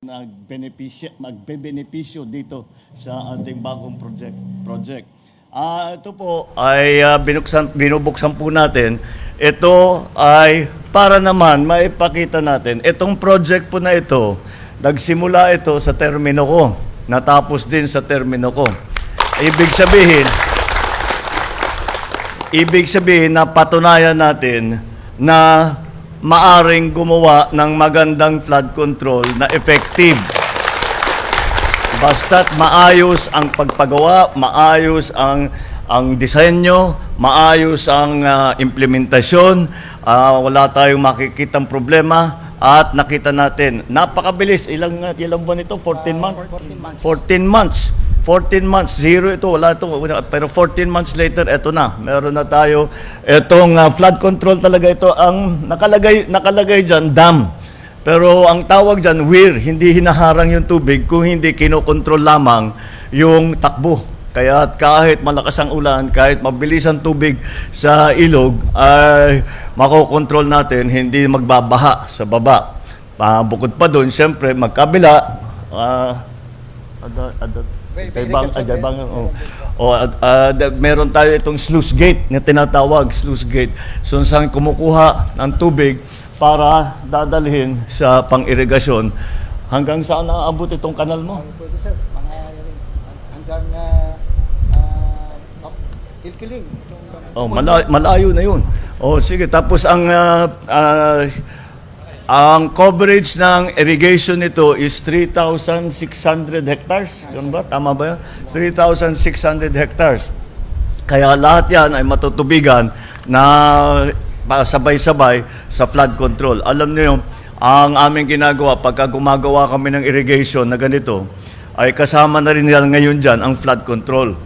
nagbenepisyo magbebenepisyo dito sa ating bagong project project. Ah, ito po ay ah, binuksan binubuksan po natin. Ito ay para naman maipakita natin itong project po na ito. Nagsimula ito sa termino ko. Natapos din sa termino ko. Ibig sabihin, Ibig sabihin na patunayan natin na maaring gumawa ng magandang flood control na effective. Basta't maayos ang pagpagawa, maayos ang ang disenyo, maayos ang ah, implementasyon, ah, wala tayong makikitang problema at nakita natin napakabilis. Ilang ah, ilang buwan ito? 14 months? 14 months. 14 months. Zero ito. Wala ito. Pero 14 months later ito na. Meron na tayo itong ah, flood control talaga ito. Ang nakalagay nakalagay diyan dam. Pero ang tawag dyan, weir, hindi hinaharang yung tubig kung hindi kinokontrol lamang yung takbo. Kaya kahit malakas ang ulan, kahit mabilis ang tubig sa ilog, ay makokontrol natin, hindi magbabaha sa baba. Ah, bukod pa doon, siyempre, magkabila, ah, ada, ada, kay bang, ada, bang, oh. Oh, ad- ah, da- meron tayo itong sluice gate na tinatawag sluice gate. So saan kumukuha ng tubig para dadalhin sa pang-irigasyon. Hanggang saan naaabot itong kanal mo? Pwede sir, mga hanggang uh, uh, oh, kilkiling. Oh, mala- malayo na 'yun. Oh, sige. Tapos ang ah, ah, ang coverage ng irrigation nito is 3,600 hectares. Yun ba? Tama ba yun? 3,600 hectares. Kaya lahat yan ay matutubigan na sabay-sabay sa flood control. Alam niyo, ang aming ginagawa pagka gumagawa kami ng irrigation na ganito, ay kasama na rin yan ngayon dyan ang flood control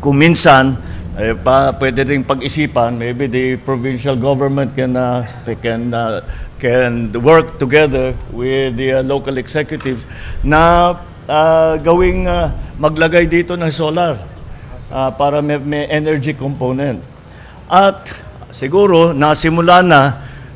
kung minsan eh, pa, pwede ring pag-isipan maybe the provincial government can uh, can uh, can work together with the uh, local executives na uh, gawing uh, maglagay dito ng solar uh, para may, may energy component. At siguro nasimula na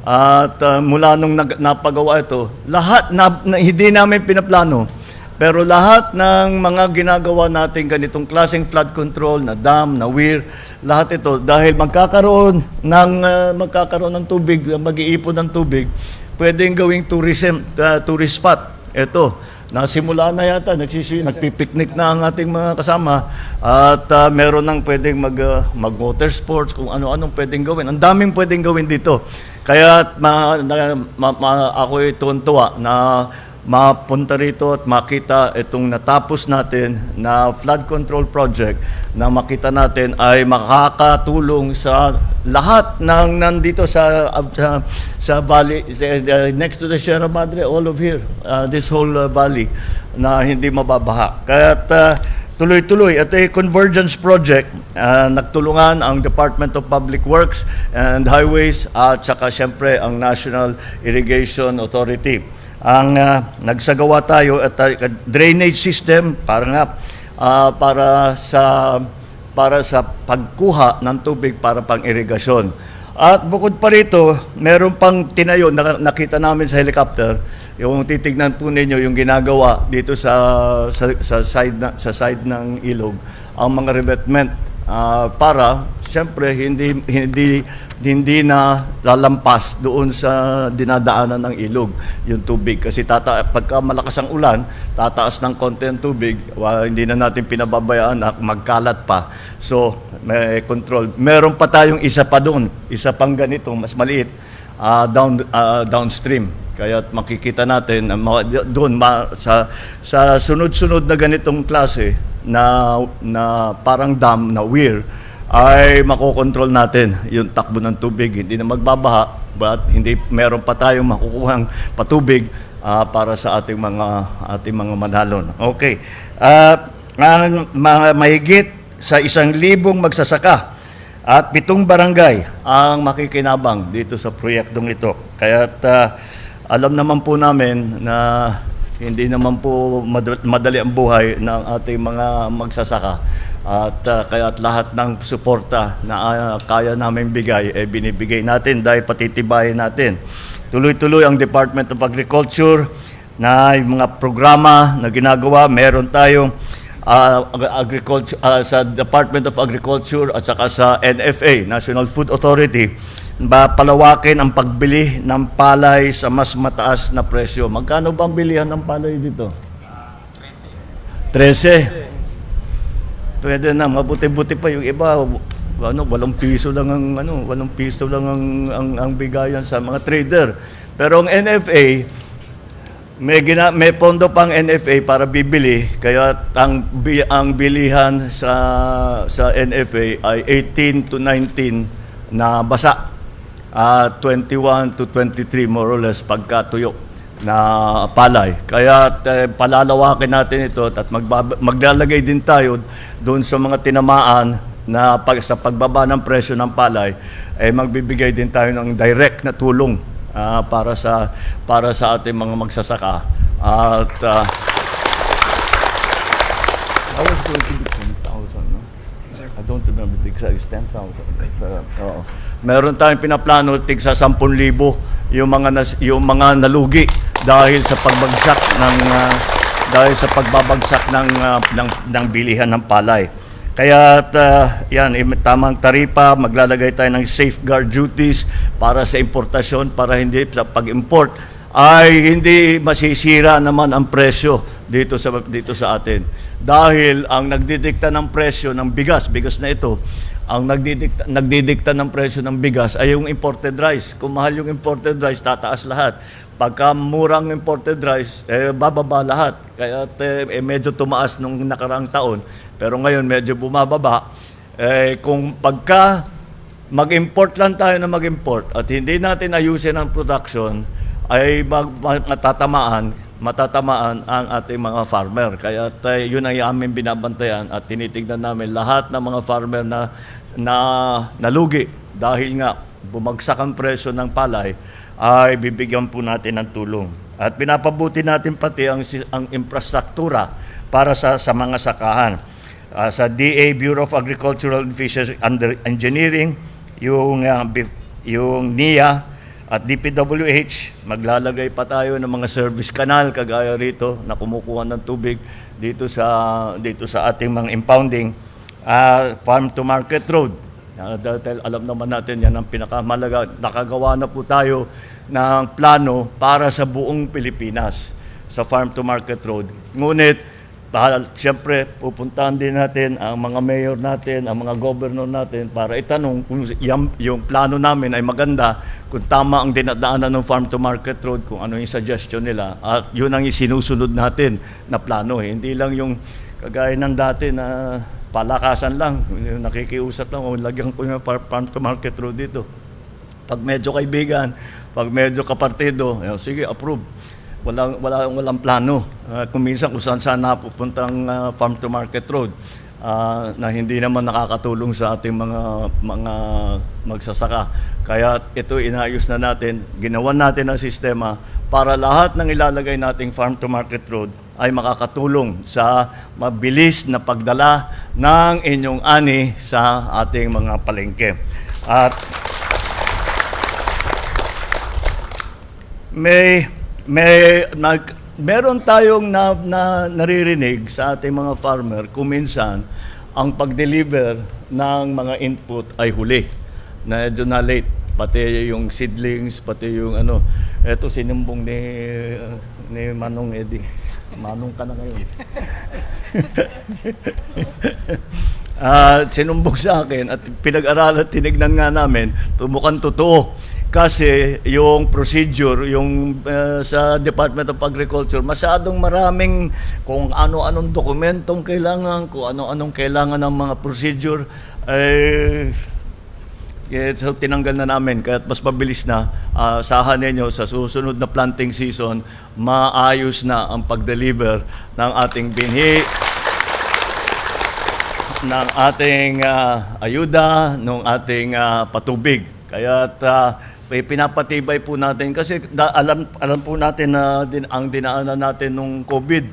at uh, mula nung nag, napagawa ito lahat na, na hindi namin pinaplano pero lahat ng mga ginagawa natin ganitong klaseng flood control na dam, na weir, lahat ito dahil magkakaroon ng ah, magkakaroon ng tubig, mag-iipon ng tubig, pwedeng gawing tourism ah, tourist spot. Ito, nasimula na yata, nagsisi, nagpipiknik na ang ating mga kasama at ah, meron nang pwedeng mag, ah, mag-water sports, kung ano-anong pwedeng gawin. Ang daming pwedeng gawin dito. Kaya ma, na, ma, ma, ako tuwan-tuwa na mapunta rito at makita itong natapos natin na flood control project na makita natin ay makakatulong sa lahat ng nandito sa sa, sa valley. Uh, next to the Sierra Madre all of here uh, this whole uh, valley na hindi mababaha. Kaya tuloy-tuloy ito ay convergence project. Uh, nagtulungan ang Department of Public Works and Highways at saka syempre ang National Irrigation Authority ang ah, nagsagawa tayo at ah, drainage system para nga ah, para sa para sa pagkuha ng tubig para pang irigasyon. At bukod pa rito, meron pang tinayo na nakita namin sa helicopter. Yung titignan po ninyo yung ginagawa dito sa sa, sa side na, sa side ng ilog ang mga revetment ah, para siyempre hindi hindi hindi na lalampas doon sa dinadaanan ng ilog yung tubig. Kasi tata pagka malakas ang ulan tataas ng konti ang tubig wa, hindi na natin pinababayaan na magkalat pa. So may control. Meron pa tayong isa pa doon isa pang ganito mas maliit ah, down ah, downstream. Kaya makikita natin na mga- doon sa sa sunod-sunod na ganitong klase na na parang dam na weir ay makokontrol natin yung takbo ng tubig. Hindi na magbabaha, but hindi meron pa tayong makukuhang patubig ah, para sa ating mga ating mga manalon. Okay. Ah, ang mga mahigit sa isang libong magsasaka at pitong barangay ang makikinabang dito sa proyektong ito. Kaya alam naman po namin na hindi naman po mad- madali ang buhay ng ating mga magsasaka. At uh, kaya't lahat ng suporta na uh, kaya namin bigay, eh, binibigay natin dahil patitibayin natin. Tuloy-tuloy ang Department of Agriculture na yung mga programa na ginagawa. Meron tayong ah, ag- agriculture ah, sa Department of Agriculture at saka sa NFA, National Food Authority, ba palawakin ang pagbili ng palay sa mas mataas na presyo. Magkano bang bilihan ng palay dito? 13. Pwede na, mabuti-buti pa yung iba. Ano, walong piso lang ang ano, walong piso lang ang ang, ang bigayan sa mga trader. Pero ang NFA may gina, may pondo pang NFA para bibili kaya ang ang bilihan sa sa NFA ay 18 to 19 na basa. Ah, 21 to 23 more or less pagkatuyo na palay. Kaya eh, palalawakin natin ito at magbab- maglalagay din tayo doon sa mga tinamaan na pag, sa pagbaba ng presyo ng palay, eh magbibigay din tayo ng direct na tulong ah, para sa para sa ating mga magsasaka. At ah, I was going to be 10,000, no? I don't remember the exact, it's 10,000. Uh, oo. Meron tayong pinaplano tig sa 10,000 yung mga nas, yung mga nalugi dahil sa pagbagsak ng ah, dahil sa pagbabagsak ng ah, ng, ng bilihan ng palay. Kaya uh, yan, tamang taripa, maglalagay tayo ng safeguard duties para sa importasyon para hindi sa pag-import ay hindi masisira naman ang presyo dito sa dito sa atin. Dahil ang nagdidikta ng presyo ng bigas, bigas na ito, ang nagdidikta, nagdidikta ng presyo ng bigas ay yung imported rice. Kung mahal yung imported rice, tataas lahat. Pagka murang imported rice, eh, bababa lahat. Kaya eh, medyo tumaas nung nakarang taon. Pero ngayon medyo bumababa. Eh, kung pagka mag-import lang tayo na mag-import at hindi natin ayusin ang production, ay mag, ma- matatamaan, matatamaan ang ating mga farmer. Kaya tayo, yun ang aming binabantayan at tinitignan namin lahat ng mga farmer na, na nalugi dahil nga bumagsak ang presyo ng palay ay bibigyan po natin ng tulong. At pinapabuti natin pati ang, ang infrastruktura para sa, sa mga sakahan. Ah, sa DA Bureau of Agricultural and Fisheries Under Engineering, yung bif- yung NIA at DPWH, maglalagay pa tayo ng mga service canal kagaya rito na kumukuha ng tubig dito sa dito sa ating mga impounding ah, farm to market road. Dahil alam naman natin yan ang pinakamalaga. Nakagawa na po tayo ng plano para sa buong Pilipinas sa farm to market road. Ngunit Bahal, siyempre, pupuntahan din natin ang mga mayor natin, ang mga governor natin para itanong kung yung, yung plano namin ay maganda, kung tama ang dinadaanan ng farm to market road, kung ano yung suggestion nila. At yun ang isinusunod natin na plano. eh. Hindi lang yung kagaya ng dati na palakasan lang, nakikiusap lang, o lagyan ko yung far- farm to market road dito. Pag medyo kaibigan, pag medyo kapartido, ayun, sige, approve. Walang, walang, walang plano. Uh, kung minsan kung saan saan napupuntang ah, farm to market road ah, na hindi naman nakakatulong sa ating mga mga magsasaka. Kaya ito inayos na natin, ginawan natin ang sistema para lahat ng ilalagay nating farm to market road ay makakatulong sa mabilis na pagdala ng inyong ani sa ating mga palengke. At may may nag meron tayong na, na naririnig sa ating mga farmer kung minsan ang pag-deliver ng mga input ay huli. Na medyo na late. Pati yung seedlings, pati yung ano. Eto sinumbong ni, ni Manong Eddie. Manong ka na ngayon. Ah, sinumbog sa akin at pinag-aralan, tinignan nga namin, tumukan totoo. Kasi yung procedure, yung eh, sa Department of Agriculture, masyadong maraming kung ano-anong dokumentong kailangan, kung ano-anong kailangan ng mga procedure, eh, eh, so tinanggal na namin kaya mas mabilis na uh, sahan ninyo sa susunod na planting season maayos na ang pag-deliver ng ating binhi ng ating ah, ayuda, ng ating ah, patubig. Kaya uh, pinapatibay po natin kasi da, alam alam po natin na din, ang dinaanan natin nung COVID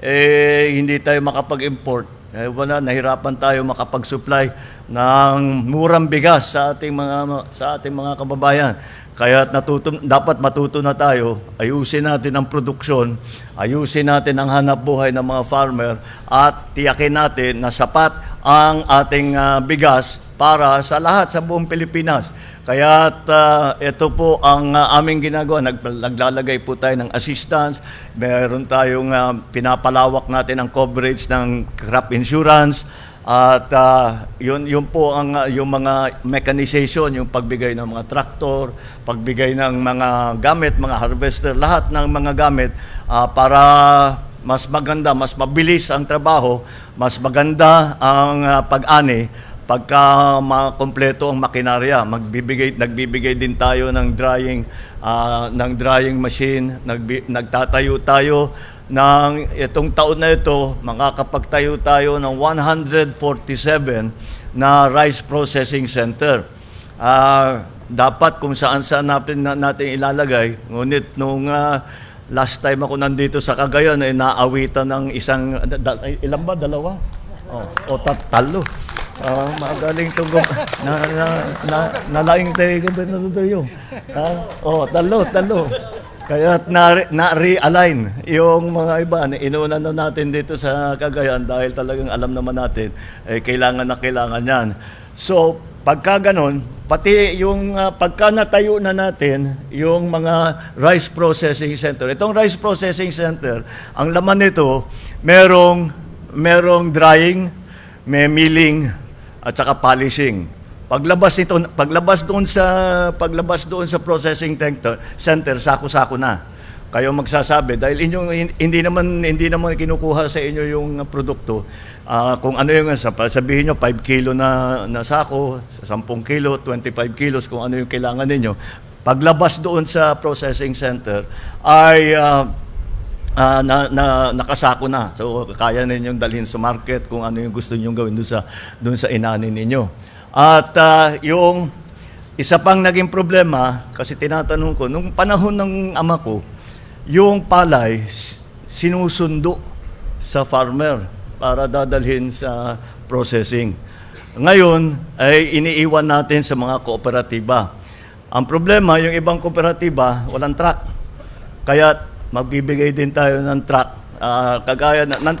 eh hindi tayo makapag-import Eh, wala, nahirapan tayo makapag-supply ng murang bigas sa ating mga sa ating mga kababayan. Kaya natuto, dapat matuto na tayo, ayusin natin ang produksyon, ayusin natin ang hanap buhay ng mga farmer at tiyakin natin na sapat ang ating ah, bigas para sa lahat sa buong Pilipinas. Kaya ito po ang ah, aming ginagawa. Nag, naglalagay po tayo ng assistance. Meron tayong ah, pinapalawak natin ang coverage ng crop insurance. At ah, yun, yun po ang ah, yung mga mechanization, yung pagbigay ng mga traktor, pagbigay ng mga gamit, mga harvester, lahat ng mga gamit ah, para mas maganda, mas mabilis ang trabaho, mas maganda ang ah, pag-ani pagka makompleto ang makinarya, magbibigay nagbibigay din tayo ng drying ah, ng drying machine, nagbi, nagtatayo tayo ng itong taon na ito, makakapagtayo tayo ng 147 na rice processing center. Ah, dapat kung saan saan natin, na- natin ilalagay. Ngunit nung ah, last time ako nandito sa Cagayan, ay naawitan ng isang, ilan ba? Dalawa? Oh, o talo. Ah, magaling to go. Na na na nalaing tayo gobernador yung. Ah, oh, talo, talo. Kaya na, na-realign yung mga iba. na Inuna na natin dito sa Cagayan dahil talagang alam naman natin, eh, kailangan na kailangan yan. So, pagka ganon, pati yung ah, pagka natayo na natin yung mga rice processing center. Itong rice processing center, ang laman nito, merong, merong drying, may milling, at saka polishing. Paglabas nito, paglabas doon sa paglabas doon sa processing center, sako-sako na. Kayo magsasabi dahil inyong hindi naman hindi naman kinukuha sa inyo yung produkto. Ah, kung ano yung sa- sabihin nyo 5 kilo na na sako, 10 kilo, 25 kilos kung ano yung kailangan ninyo. Paglabas doon sa processing center ay ah, Ah, na, na nakasako na. So kaya ninyong dalhin sa market kung ano yung gusto ninyong gawin doon sa doon sa inanin ninyo. At ah, yung isa pang naging problema kasi tinatanong ko nung panahon ng ama ko, yung palay sinusundo sa farmer para dadalhin sa processing. Ngayon ay iniiwan natin sa mga kooperatiba. Ang problema, yung ibang kooperatiba, walang truck. Kaya magbibigay din tayo ng truck. Ah, kagaya na, ng,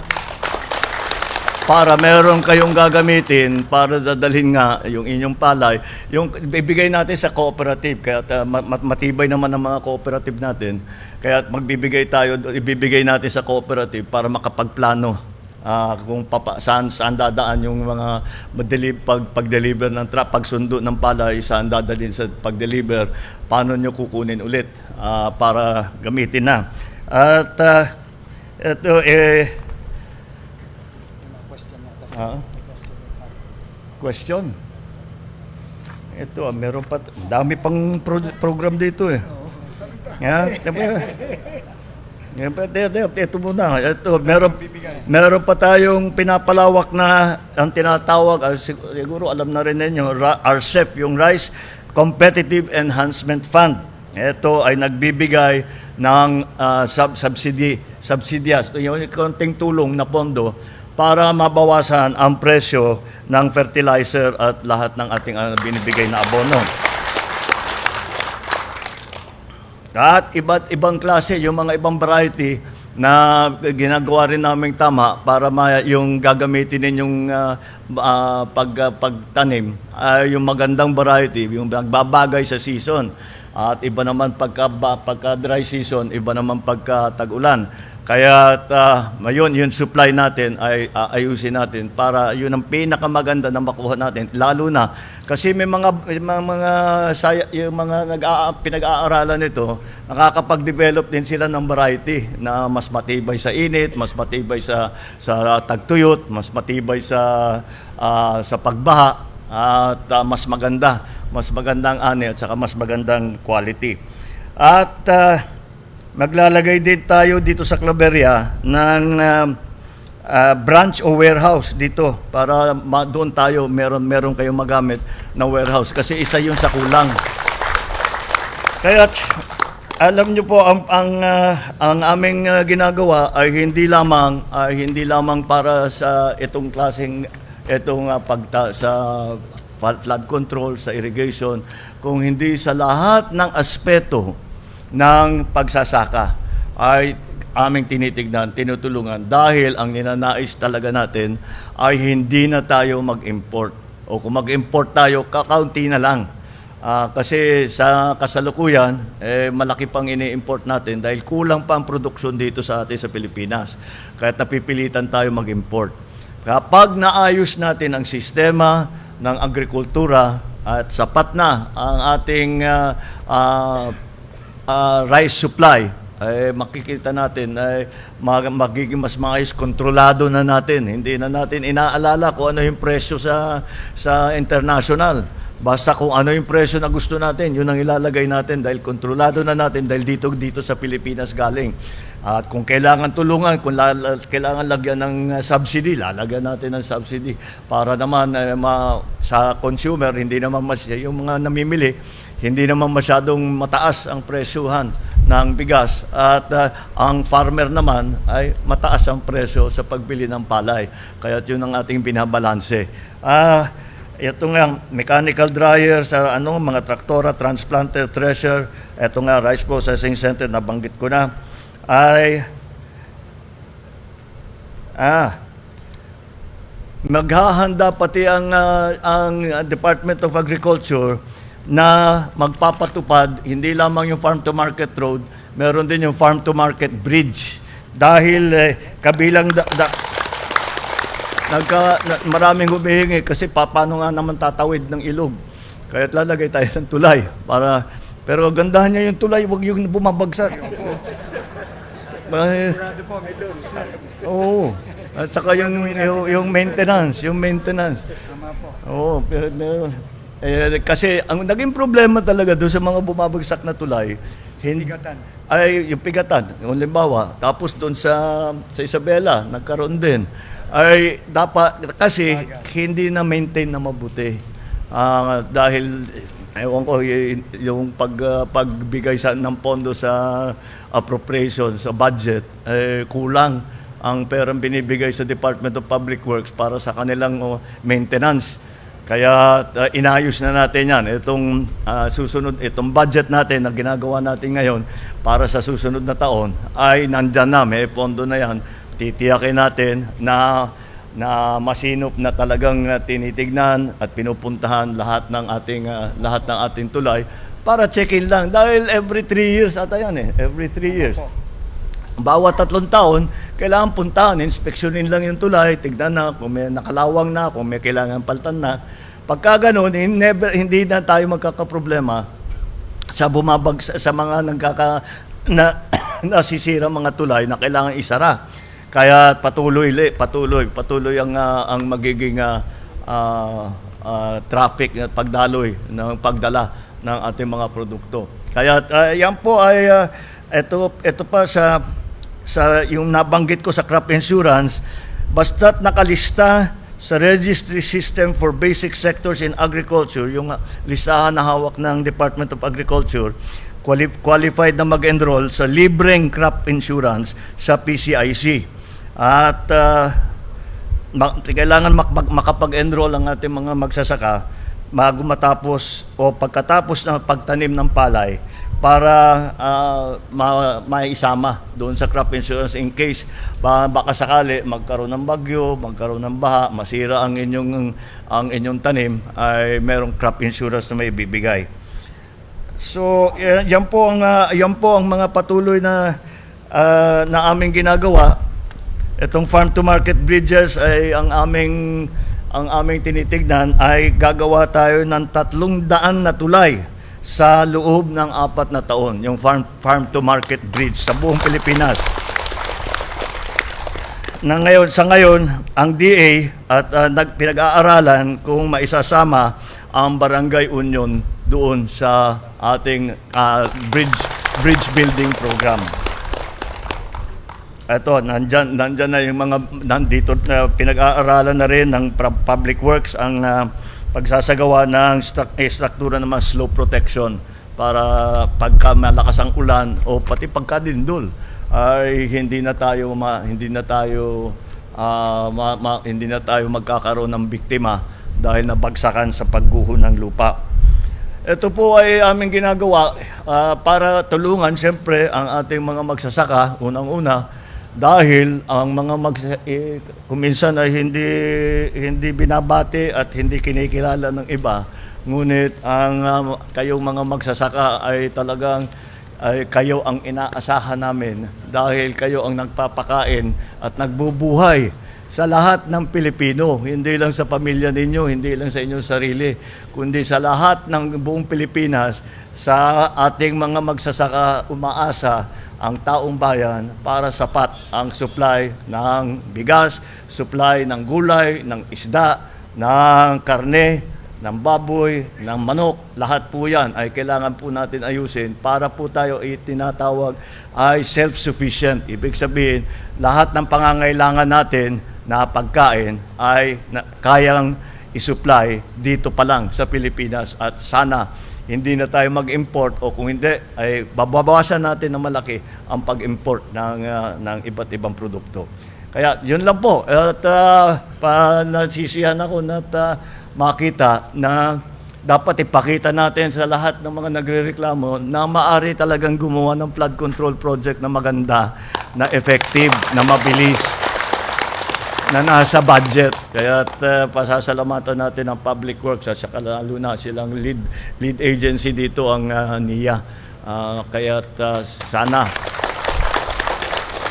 para meron kayong gagamitin para dadalhin nga yung inyong palay, yung bibigay natin sa cooperative. Kaya ma- matibay naman ang mga cooperative natin. Kaya magbibigay tayo ibibigay natin sa cooperative para makapagplano ah, kung papa, saan saan dadaan yung mga madeli, pag pag-deliver ng truck, pagsundo ng palay, saan dadalhin sa pag-deliver, paano nyo kukunin ulit ah, para gamitin na. At ah, ito eh mga question. Ito, meron pa, dami pang pro- program dito eh. Yeah, ito, muna. Ito, meron, meron pa tayong pinapalawak na ang tinatawag, ah, sig- siguro alam na rin ninyo, RCEP, yung Rice Competitive Enhancement Fund. Ito ay nagbibigay ng ah, sub subsidy, subsidias, yung konting tulong na pondo para mabawasan ang presyo ng fertilizer at lahat ng ating ah, binibigay na abono. At iba't ibang klase, yung mga ibang variety na ginagawa rin naming tama para ma, yung gagamitin ninyong ah, ah, pag, ah, pagtanim ay yung magandang variety, yung nagbabagay sa season. At iba naman pagka, pagka dry season, iba naman pagka tag-ulan. Kaya uh, yun, yung supply natin ay aayusin natin para yun ang pinakamaganda na makuha natin. Lalo na kasi may mga may mga, mga saya, yung mga nag pinag-aaralan nito, nakakapag-develop din sila ng variety na mas matibay sa init, mas matibay sa sa tagtuyot, mas matibay sa ah, sa pagbaha at ah, mas maganda, mas magandang ani at saka mas magandang quality. At ah, maglalagay din tayo dito sa Claveria ng ah, ah, branch o warehouse dito para ma- doon tayo meron meron kayong magamit na warehouse kasi isa yun sa kulang. Kaya alam niyo po ang ang ah, ang aming ah, ginagawa ay hindi lamang ay hindi lamang para sa itong klaseng itong ah, pagta sa fl- flood control sa irrigation kung hindi sa lahat ng aspeto ng pagsasaka ay aming tinitignan, tinutulungan dahil ang ninanais talaga natin ay hindi na tayo mag-import o kung mag-import tayo, kakaunti na lang. Ah, kasi sa kasalukuyan, eh, malaki pang ini-import natin dahil kulang pa ang produksyon dito sa atin sa Pilipinas. Kaya napipilitan tayo mag-import. Kapag naayos natin ang sistema ng agrikultura at sapat na ang ating ah, ah, ah, rice supply, ay makikita natin ay mag- magiging mas maayos kontrolado na natin. Hindi na natin inaalala kung ano yung presyo sa sa international. Basta kung ano yung presyo na gusto natin, yun ang ilalagay natin dahil kontrolado na natin dahil dito dito sa Pilipinas galing. At kung kailangan tulungan, kung la- la- kailangan lagyan ng uh, subsidy, lalagyan natin ng subsidy para naman uh, ma- sa consumer hindi naman mas yung mga namimili hindi naman masyadong mataas ang presyuhan ng bigas at uh, ang farmer naman ay mataas ang presyo sa pagbili ng palay. Kaya yun ang ating binabalanse. Ah, ito nga mechanical dryer sa ano mga traktora, transplanter, thresher, ito nga rice processing center nabanggit ko na ay ah maghahanda pati ang ah, ang Department of Agriculture na magpapatupad hindi lamang yung farm to market road, meron din yung farm to market bridge dahil eh, kabilang da, da- nagka, na, maraming humihingi kasi pa, paano nga naman tatawid ng ilog. Kaya lalagay tayo ng tulay para pero gandahan niya yung tulay, wag yung bumabagsak. Eh, Oo. At saka yung, yung, yung maintenance, yung maintenance. Tama po. Oo, pero meron. Eh, kasi ang naging problema talaga doon sa mga bumabagsak na tulay, hin- Pigatan. ay yung pigatan, yung limbawa, tapos doon sa sa Isabela, nagkaroon din. Ay dapat kasi hindi na maintain na mabuti. Ah, dahil ewan ko yung pag ah, pagbigay sa ng pondo sa appropriation sa budget eh, kulang ang perang binibigay sa Department of Public Works para sa kanilang oh, maintenance. Kaya uh, inayos na natin yan. Itong uh, susunod, itong budget natin na ginagawa natin ngayon para sa susunod na taon ay nandyan na, may pondo na yan. Titiyakin natin na na masinop na talagang uh, tinitignan at pinupuntahan lahat ng ating uh, lahat ng ating tulay para check-in lang dahil every three years ata yan eh every three years bawat tatlong taon, kailangan puntahan, inspeksyonin lang yung tulay, tignan na kung may nakalawang na, kung may kailangan paltan na. Pagka ganun, never, hindi na tayo magkakaproblema sa bumabag sa, sa mga nagkaka na nasisira mga tulay na kailangan isara. Kaya patuloy patuloy, patuloy ang ah, ang magiging ah, ah, traffic at pagdaloy ng pagdala ng ating mga produkto. Kaya ah, yan po ay ah, ito ito pa sa sa yung nabanggit ko sa crop insurance basta't nakalista sa registry system for basic sectors in agriculture yung ah, listahan na hawak ng Department of Agriculture quali- qualified na mag-enroll sa libreng crop insurance sa PCIC at ah, ma- kailangan mak- mak- makapag-enroll ang ating mga magsasaka bago matapos o pagkatapos ng pagtanim ng palay para ah, ma- maisama doon sa crop insurance in case ba, baka sakali magkaroon ng bagyo, magkaroon ng baha, masira ang inyong ang inyong tanim ay merong crop insurance na may bibigay. So, yan, po ang ah, yan po ang mga patuloy na ah, na aming ginagawa. Itong farm to market bridges ay ang aming ang aming tinitignan ay gagawa tayo ng tatlong daan na tulay sa loob ng apat na taon, yung farm farm to market bridge sa buong Pilipinas. Na ngayon sa ngayon ang DA at uh, nag pinag-aaralan kung maisasama ang Barangay Union doon sa ating ah, bridge bridge building program. Ito, nandyan, nandyan na yung mga, nandito na pinag-aaralan na rin ng Public Works ang ah, pagsasagawa ng stru- eh, struktura ng mga slope protection para pagka malakas ang ulan o pati pagka dindol ay hindi na tayo ma, hindi na tayo ah, ma- ma- hindi na tayo magkakaroon ng biktima dahil nabagsakan sa pagguho ng lupa. Ito po ay aming ginagawa ah, para tulungan siyempre ang ating mga magsasaka unang-una dahil ang mga magsa eh, kuminsan ay hindi hindi binabati at hindi kinikilala ng iba. Ngunit ang ah, kayong mga magsasaka ay talagang ay kayo ang inaasahan namin. Dahil kayo ang nagpapakain at nagbubuhay sa lahat ng Pilipino, hindi lang sa pamilya ninyo, hindi lang sa inyong sarili, kundi sa lahat ng buong Pilipinas, sa ating mga magsasaka umaasa ang taong bayan para sapat ang supply ng bigas, supply ng gulay, ng isda, ng karne, ng baboy, ng manok, lahat po yan ay kailangan po natin ayusin para po tayo itinatawag ay self-sufficient. Ibig sabihin, lahat ng pangangailangan natin na pagkain ay na, kayang isupply dito pa lang sa Pilipinas at sana hindi na tayo mag-import o kung hindi ay babawasan natin na malaki ang pag-import ng, ah, ng iba't ibang produkto. Kaya yun lang po. At uh, pa, nasisiyahan ako na ah, makita na dapat ipakita natin sa lahat ng mga nagrereklamo na maari talagang gumawa ng flood control project na maganda, na effective, na mabilis, na nasa budget. Kaya uh, pasasalamatan natin ang Public Works at saka lalo na silang lead, lead agency dito ang uh, NIA. Uh, kaya sana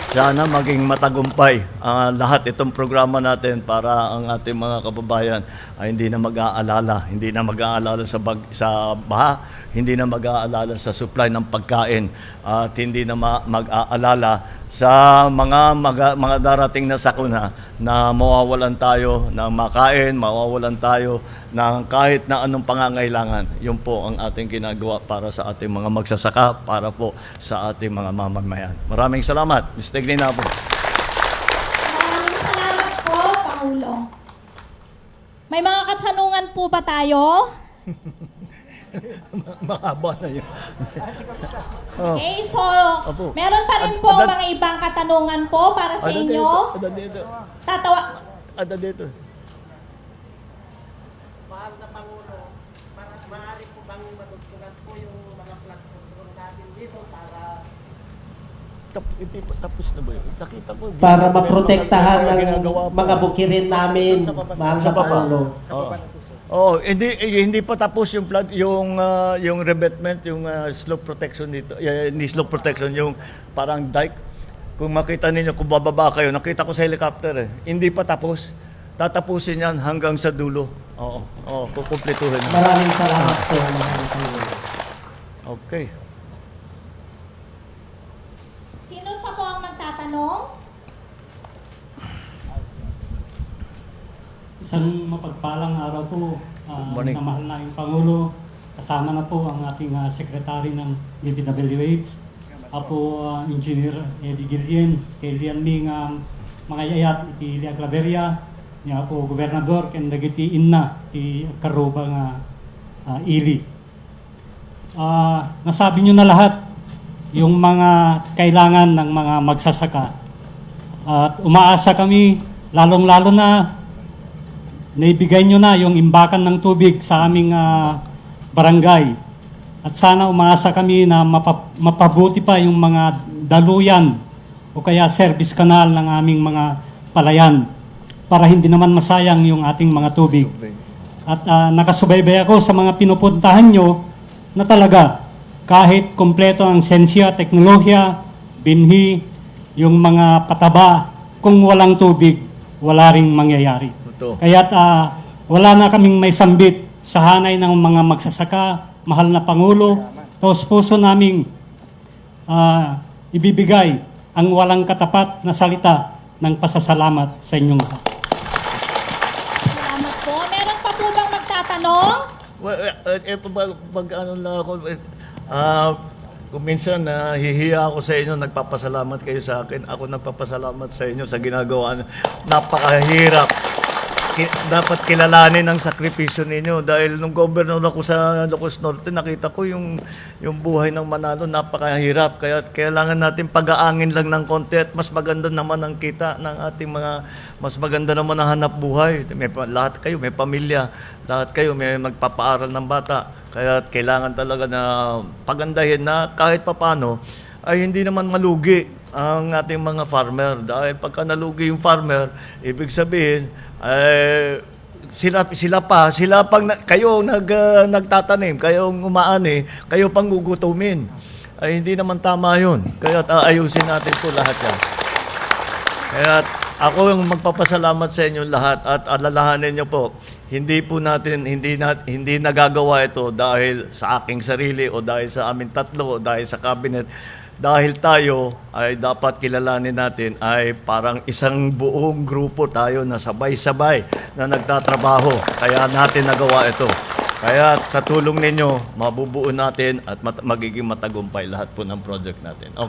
sana maging matagumpay ang lahat itong programa natin para ang ating mga kababayan ay hindi na mag-aalala, hindi na mag-aalala sa bag, sa baha, hindi na mag-aalala sa supply ng pagkain at hindi na ma- mag-aalala sa mga mga, mga darating na sakuna na mawawalan tayo ng makain, mawawalan tayo ng kahit na anong pangangailangan. Yun po ang ating ginagawa para sa ating mga magsasaka, para po sa ating mga mamamayan. Maraming salamat. Mr. na po. Maraming salamat po, Pangulo. May mga katanungan po ba tayo? Mahaba na yun. Okay, so Opo. meron pa rin Ad- po adad- mga ibang katanungan po para sa Ada inyo. dito, ada dito, Tatawa. ada dito. Mahal na Pangulo, para maaari po bang matutulad po yung mga control natin dito para Tap, pa tapos na ba yun? Nakita ko. para maprotektahan ng ginagawa pa. mga bukirin namin, Sa baba, mahal sa na baba. Pangulo. Oo. Oh, hindi eh, hindi pa tapos yung flood yung ah, yung revetment, yung ah, slope protection dito. Yeah, hindi slope protection, yung parang dike. Kung makita ninyo kung bababa kayo, nakita ko sa helicopter eh. Hindi pa tapos. Tatapusin yan hanggang sa dulo. Oo, oo, kukumpletuhin. Maraming salamat po. Okay. Sino pa po ang magtatanong? Isang mapagpalang araw po morning. na mahal na yung Pangulo. Kasama na po ang ating ah, Secretary ng DPWH. Apo ah, Engineer Eddie Gillian, kay Lian Ming um, mga yayat iti Lia Claveria, niya po Gobernador, ken dagiti inna ti Karuba nga ah, ili. Ah, nasabi nyo na lahat yung mga kailangan ng mga magsasaka. At umaasa kami, lalong-lalo na naibigay nyo na yung imbakan ng tubig sa aming ah, barangay. At sana umaasa kami na mapa- mapabuti pa yung mga daluyan o kaya service kanal ng aming mga palayan para hindi naman masayang yung ating mga tubig. At ah, nakasubaybay ako sa mga pinupuntahan nyo na talaga kahit kompleto ang sensya, teknolohiya, binhi, yung mga pataba, kung walang tubig, wala ring mangyayari. Totoo. Kaya wala na kaming may sambit sa hanay ng mga magsasaka, mahal na Pangulo, taos puso naming ah, ibibigay ang walang katapat na salita ng pasasalamat sa inyong lahat. Salamat po. Meron pa po bang magtatanong? Well, eh, eh, pag, pag ano lang ako, ah, kung minsan nahihiya ako sa inyo, nagpapasalamat kayo sa akin. Ako nagpapasalamat sa inyo sa ginagawa. Napakahirap. Ki- dapat kilalanin ang sakripisyo ninyo. Dahil nung governor ako sa Ilocos Norte nakita ko yung yung buhay ng Manalo napakahirap. Kaya kailangan natin pag-aangin lang ng konti at mas maganda naman ang kita ng ating mga mas maganda naman ang hanap buhay. May lahat kayo may pamilya lahat kayo may magpapaaral ng bata. Kaya kailangan talaga na pagandahin na kahit papano ay hindi naman malugi ang ating mga farmer. Dahil pagka nalugi yung farmer ibig sabihin ay sila sila pa sila pang kayo nag ah, nagtatanim kayo umaani kayo pang gugutumin. Ay hindi naman tama yun. Kaya ayusin natin po lahat yan. Kaya ako yung magpapasalamat sa inyo lahat at alalahanin niyo po, hindi po natin hindi na, hindi nagagawa ito dahil sa aking sarili o dahil sa amin tatlo o dahil sa cabinet. Dahil tayo ay dapat kilalanin natin ay parang isang buong grupo tayo na sabay-sabay na nagtatrabaho. Kaya natin nagawa ito. Kaya sa tulong ninyo, mabubuo natin at mat- magiging matagumpay lahat po ng project natin. Okay.